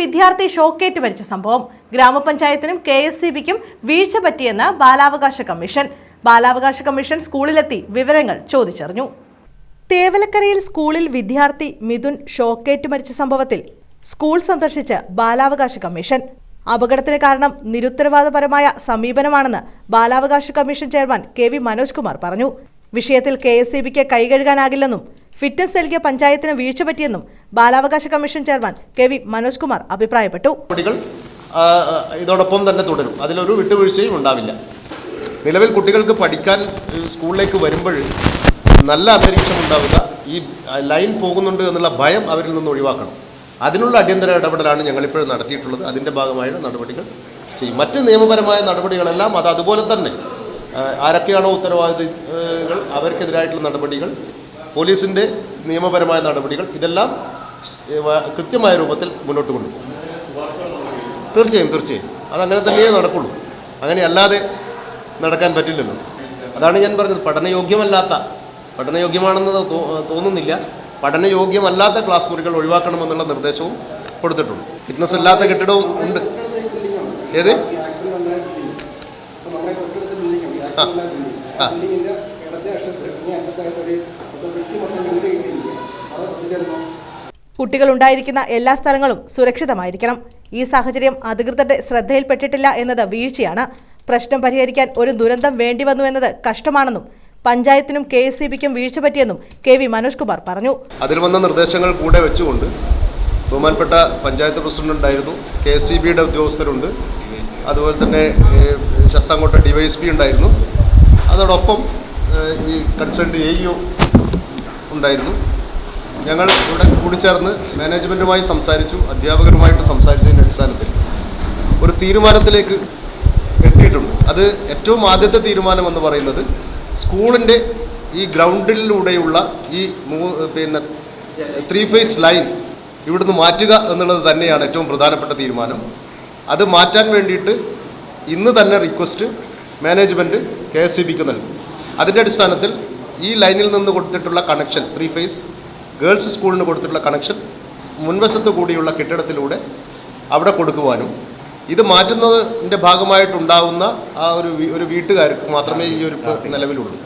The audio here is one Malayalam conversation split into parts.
വിദ്യാർത്ഥി ഷോക്കേറ്റ് മരിച്ച സംഭവം. ഗ്രാമപഞ്ചായത്തിനും കെ എസ് സി ബിക്കും വീഴ്ച പറ്റിയെന്ന് ബാലാവകാശ കമ്മീഷൻ. ബാലാവകാശ കമ്മീഷൻ സ്കൂളിലെത്തി വിവരങ്ങൾ ചോദിച്ചറിഞ്ഞു. തേവലക്കരയിൽ സ്കൂളിൽ വിദ്യാർത്ഥി മിഥുൻ ഷോക്കേറ്റ് മരിച്ച സംഭവത്തിൽ സ്കൂൾ സന്ദർശിച്ച് ബാലാവകാശ കമ്മീഷൻ. അപകടത്തിന് കാരണം നിരുത്തരവാദപരമായ സമീപനമാണെന്ന് ബാലാവകാശ commission chairman K V Manoj Kumar പറഞ്ഞു. വിഷയത്തിൽ കെ എസ് സി ബിക്ക് കൈകഴുകാനാകില്ലെന്നും ഫിറ്റ്നസ് നൽകിയ പഞ്ചായത്തിന് വീഴ്ച പറ്റിയെന്നും ബാലാവകാശ commission chairman K V Manoj Kumar അഭിപ്രായപ്പെട്ടു. ഇതോടൊപ്പം തന്നെ തുടരും. അതിലൊരു വിട്ടുവീഴ്ചയും ഉണ്ടാവില്ല. നിലവിൽ കുട്ടികൾക്ക് പഠിക്കാൻ സ്കൂളിലേക്ക് വരുമ്പോൾ നല്ല അന്തരീക്ഷം ഉണ്ടാവുക ഈ ലൈൻ പോകുന്നുണ്ട് എന്നുള്ള ഭയം അവരിൽ നിന്ന് ഒഴിവാക്കണം. അതിനുള്ള അടിയന്തര ഇടപെടലാണ് ഞങ്ങളിപ്പോൾ നടത്തിയിട്ടുള്ളത്. അതിന്റെ ഭാഗമായ നടപടികൾ ചെയ്യും. മറ്റ് നിയമപരമായ നടപടികളെല്ലാം അത് അതുപോലെ തന്നെ ആരൊക്കെയാണോ ഉത്തരവാദികൾ അവർക്കെതിരായിട്ടുള്ള നടപടികൾ പോലീസിന്റെ നിയമപരമായ നടപടികൾ ഇതെല്ലാം കൃത്യമായ രൂപത്തിൽ മുന്നോട്ട് കൊണ്ടുപോകും. തീർച്ചയായും തീർച്ചയായും. അതങ്ങനെ തന്നെയേ നടക്കുള്ളൂ. അങ്ങനെ അല്ലാതെ നടക്കാൻ പറ്റില്ലല്ലോ. അതാണ് ഞാൻ പറഞ്ഞത്. പഠനയോഗ്യമല്ലാത്ത പഠനയോഗ്യമാണെന്ന് തോന്നുന്നില്ല. പഠനയോഗ്യമല്ലാത്ത ക്ലാസ് മുറികൾ ഒഴിവാക്കണമെന്നുള്ള നിർദ്ദേശവും കൊടുത്തിട്ടുണ്ട്. ഫിറ്റ്നസ് ഇല്ലാത്ത കെട്ടിടവും ഉണ്ട്. ഏത്? ആ ആ. കുട്ടികൾ ഉണ്ടായിരിക്കുന്ന എല്ലാ സ്ഥലങ്ങളും സുരക്ഷിതമായിരിക്കണം. ഈ സാഹചര്യം അധികൃതരുടെ ശ്രദ്ധയിൽപ്പെട്ടിട്ടില്ല എന്നത് വീഴ്ചയാണ്. പ്രശ്നം പരിഹരിക്കാൻ ഒരു ദുരന്തം വേണ്ടി വന്നു എന്നത് കഷ്ടമാണെന്നും പഞ്ചായത്തിനും കെ എസ് സി ബിക്കും വീഴ്ച പറ്റിയെന്നും കെ വി മനോജ് കുമാർ പറഞ്ഞു. അതിൽ വന്ന നിർദ്ദേശങ്ങൾ കൂടെ വെച്ചുകൊണ്ട് ബഹുമാനപ്പെട്ട പഞ്ചായത്ത് പ്രസിഡന്റ് ഉണ്ടായിരുന്നു കെ എസ് സി ബിയുടെ ഉദ്യോഗസ്ഥരുണ്ട്. അതുപോലെ തന്നെ ഏഹ്, ശസ്താംകോട്ട ഡിവൈഎസ് പി ഉണ്ടായിരുന്നു. അതോടൊപ്പം ഈ കൺസേൺഡ് എ ഉണ്ടായിരുന്നു. ഞങ്ങൾ ഇവിടെ കൂടിച്ചേർന്ന് മാനേജ്മെന്റുമായി സംസാരിച്ചു അധ്യാപകരുമായിട്ട് സംസാരിച്ചതിന്റെ അടിസ്ഥാനത്തിൽ ഒരു തീരുമാനത്തിലേക്ക് എത്തിയിട്ടുണ്ട്. അത് ഏറ്റവും ആദ്യത്തെ തീരുമാനം എന്ന് പറയുന്നത് സ്കൂളിന്റെ ഈ ഗ്രൗണ്ടിലൂടെയുള്ള ഈ മൂ പിന്നെ ത്രീ ഫേസ് ലൈൻ ഇവിടുന്ന് മാറ്റുക എന്നുള്ളത് തന്നെയാണ് ഏറ്റവും പ്രധാനപ്പെട്ട തീരുമാനം. അത് മാറ്റാൻ വേണ്ടിയിട്ട് ഇന്ന് തന്നെ request management K S C ബിക്ക് നൽകും. അതിന്റെ അടിസ്ഥാനത്തിൽ ഈ ലൈനിൽ നിന്ന് കൊടുത്തിട്ടുള്ള കണക്ഷൻ ത്രീ ഫേസ് ഗേൾസ് സ്കൂളിന് കൊടുത്തിട്ടുള്ള കണക്ഷൻ മുൻവശത്ത് കൂടിയുള്ള കെട്ടിടത്തിലൂടെ അവിടെ കൊടുക്കുവാനും ഇത് മാറ്റുന്നതിന്റെ ഭാഗമായിട്ടുണ്ടാവുന്ന ആ ഒരു ഒരു വീട്ടുകാർക്ക് മാത്രമേ ഈ ഒരു നിലവിലുള്ളൂ.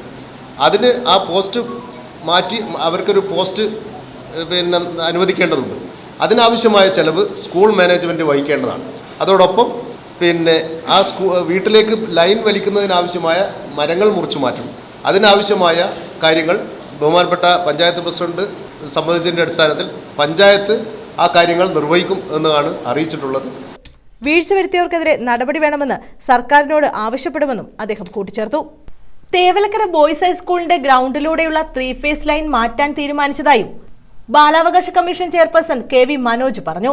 അതിന് ആ പോസ്റ്റ് മാറ്റി അവർക്കൊരു പോസ്റ്റ് പിന്നെ അനുവദിക്കേണ്ടതുണ്ട്. അതിനാവശ്യമായ ചിലവ് സ്കൂൾ മാനേജ്മെന്റ് വഹിക്കേണ്ടതാണ്. അതോടൊപ്പം പിന്നെ ആ സ്കൂ വീട്ടിലേക്ക് ലൈൻ വലിക്കുന്നതിനാവശ്യമായ മരങ്ങൾ മുറിച്ചു മാറ്റണം അതിനാവശ്യമായ കാര്യങ്ങൾ ബഹുമാനപ്പെട്ട പഞ്ചായത്ത് പ്രസിഡന്റ് സംബന്ധിച്ചതിന്റെ അടിസ്ഥാനത്തിൽ പഞ്ചായത്ത് ആ കാര്യങ്ങൾ നിർവഹിക്കും എന്നാണ് അറിയിച്ചിട്ടുള്ളത്. വീഴ്ച വരുത്തിയവർക്കെതിരെ നടപടി വേണമെന്ന് സർക്കാരിനോട് ആവശ്യപ്പെടുമെന്നും അദ്ദേഹം കൂട്ടിച്ചേർത്തു. തേവലക്കര ബോയ്സ് ഹൈസ്കൂളിന്റെ ഗ്രൗണ്ടിലൂടെയുള്ള ത്രീ ഫേസ് ലൈൻ മാറ്റാൻ തീരുമാനിച്ചതായും ബാലാവകാശ commission chairperson K V Manoj പറഞ്ഞു.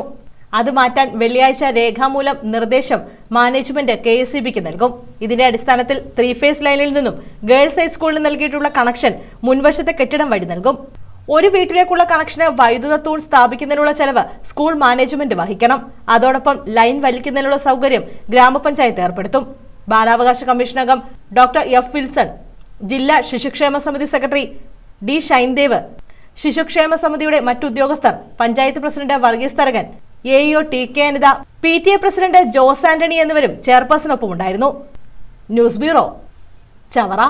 അത് മാറ്റാൻ വെള്ളിയാഴ്ച രേഖാമൂലം നിർദ്ദേശം മാനേജ്മെന്റ് കെ എസ് ബിക്ക് നൽകും. ഇതിന്റെ അടിസ്ഥാനത്തിൽ ത്രീ ഫേസ് ലൈനിൽ നിന്നും ഗേൾസ് ഹൈസ്കൂളിന് നൽകിയിട്ടുള്ള കണക്ഷൻ മുൻവശത്തെ കെട്ടിടം വഴി നൽകും. ഒരു വീട്ടിലേക്കുള്ള കണക്ഷന് വൈദ്യുത തൂൺ സ്ഥാപിക്കുന്നതിനുള്ള ചെലവ് സ്കൂൾ മാനേജ്മെന്റ് വഹിക്കണം. അതോടൊപ്പം ലൈൻ വലിക്കുന്നതിനുള്ള സൗകര്യം ഗ്രാമപഞ്ചായത്ത് ഏർപ്പെടുത്തും. ബാലാവകാശ കമ്മീഷൻ അംഗം ഡോക്ടർ എഫ് വിൽസൺ ജില്ലാ ശിശുക്ഷേമ സമിതി സെക്രട്ടറി ഡി ഷൈൻദേവ് ശിശുക്ഷേമ സമിതിയുടെ മറ്റുദ്യോഗസ്ഥർ panchayat president Varghese Tharakan A EO T K Anitha P T A president Jose Antony എന്നിവരും ചെയർപേഴ്സണൊപ്പം ഉണ്ടായിരുന്നു ന്യൂസ് ബ്യൂറോ ചവറ.